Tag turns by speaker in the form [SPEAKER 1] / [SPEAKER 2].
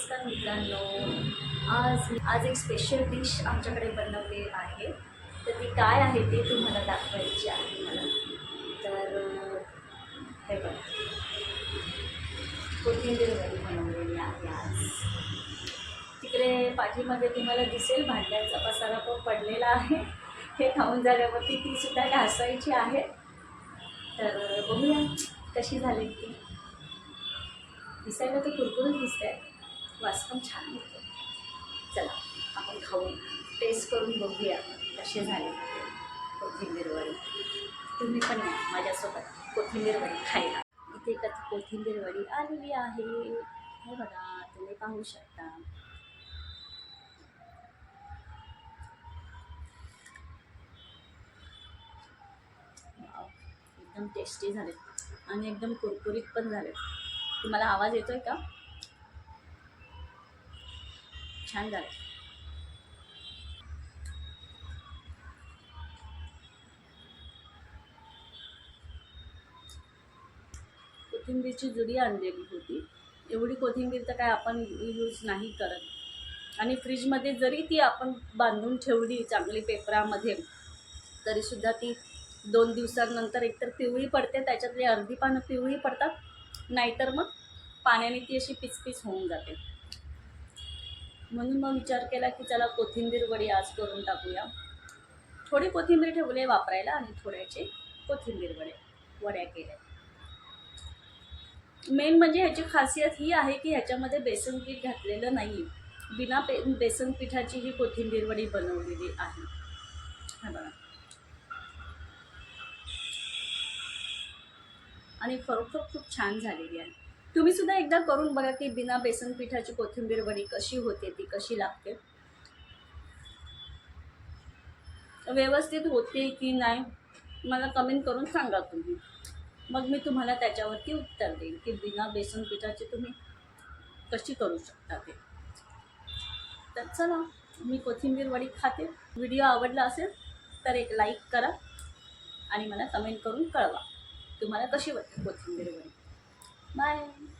[SPEAKER 1] नमस्कार मित्रांनो. आज आज एक स्पेशल डिश आमच्याकडे बनवली आहे. तर ती काय आहे ते तुम्हाला दाखवायची आहे मला. तर हे बघ. कोथिंबीर वडी बनवलेली आहे आज. तिकडे पाठीमध्ये तुम्हाला दिसेल भांड्यांचा पसारा पण पडलेला आहे. हे खाऊन झाल्यावरती ती सुद्धा घासायची आहे. तर बघूया कशी झाली ती. दिसायला तर कुरकुरीत दिसते वास पण छान येतो चला आपण खाऊन टेस्ट करून बघूया कसे झाले कोथिंबीरवडी. तुम्ही पण या माझ्यासोबत कोथिंबीरवडी खायला. इथे एक कोथिंबीरवडी आलेली आहे. हे बघा तुम्ही पाहू शकता. एकदम टेस्टी झाले आणि एकदम कुरकुरीत पण झाले तुम्हाला आवाज येतोय का? छान झालं. कोथिंबीरची जुडी आणलेली होती. एवढी कोथिंबीर तर काय आपण यूज नाही करत. आणि फ्रीजमध्ये जरी ती आपण बांधून ठेवली चांगली पेपरामध्ये तरीसुद्धा ती दोन दिवसानंतर एकतर पिवळी पडते त्याच्यातली अर्धी पानं पिवळी पडतात नाहीतर मग पाण्याने ती अशी पिचपिच होऊन जाते. म्हणून मग विचार केला की चला कोथिंबीर वडी आज करून टाकूया. थोडी कोथिंबीर ठेवले वापरायला आणि थोड्याचे कोथिंबीर वडे वड्या केल्या. मेन म्हणजे ह्याची खासियत ही आहे की ह्याच्यामध्ये बेसन पीठ घातलेलं नाही बिना पे बेसन पिठाची ही कोथिंबीर वडी बनवलेली आहे. हा बघा. आणि खरोखर खूप छान झालेली आहे. तुम्ही सुद्धा एकदा करून बघा की बिना बेसन पिठाची कोथिंबीर वडी कशी होते ती कशी लागते. व्यवस्थित होते की नाही मला कमेंट करून सांगा तुम्ही. मग मी तुम्हाला त्याच्यावरती उत्तर देईन की बिना बेसन पिठाची तुम्ही कशी करू शकता ते. तर चला मी कोथिंबीर वडी खाते. व्हिडिओ आवडला असेल तर एक लाईक करा आणि मला कमेंट करून कळवा तुम्हाला कशी वाटते कोथिंबीर वडी. Bye.